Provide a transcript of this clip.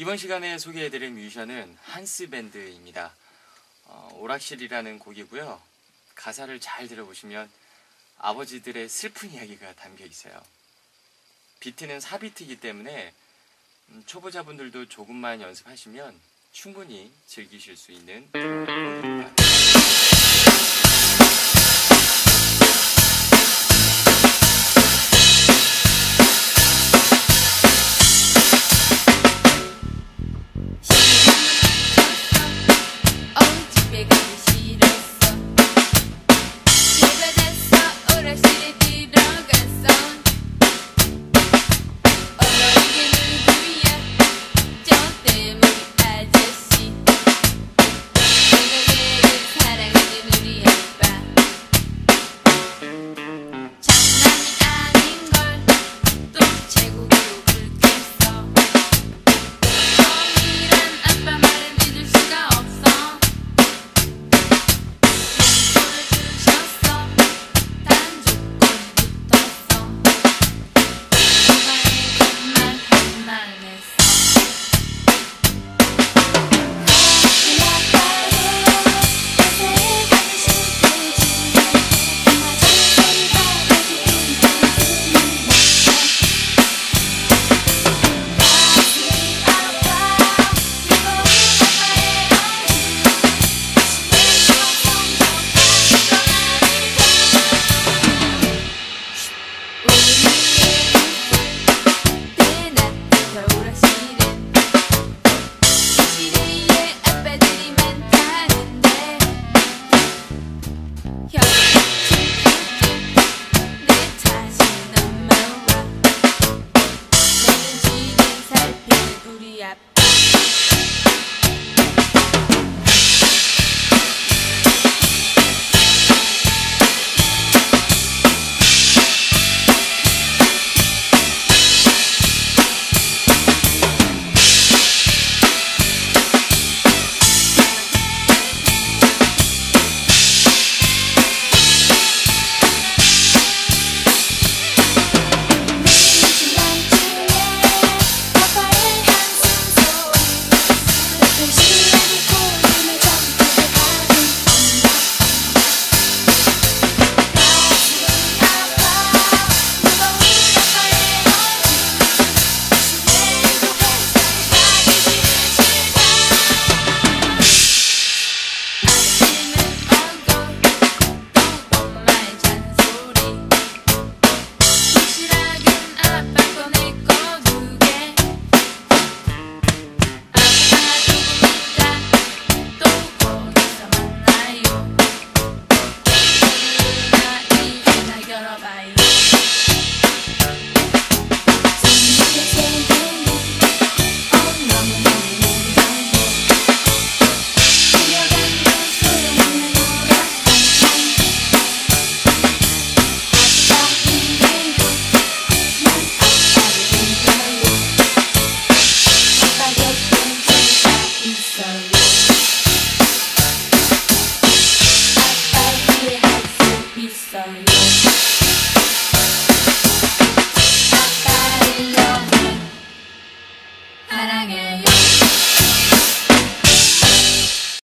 이번 시간에 소개해드릴 뮤지션은 한스 밴드입니다. 어, 오락실이라는 곡이고요. 가사를 잘 들어보시면 아버지들의 슬픈 이야기가 담겨 있어요. 비트는 4비트이기 때문에 음, 초보자분들도 조금만 연습하시면 충분히 즐기실 수 있는 곡입니다.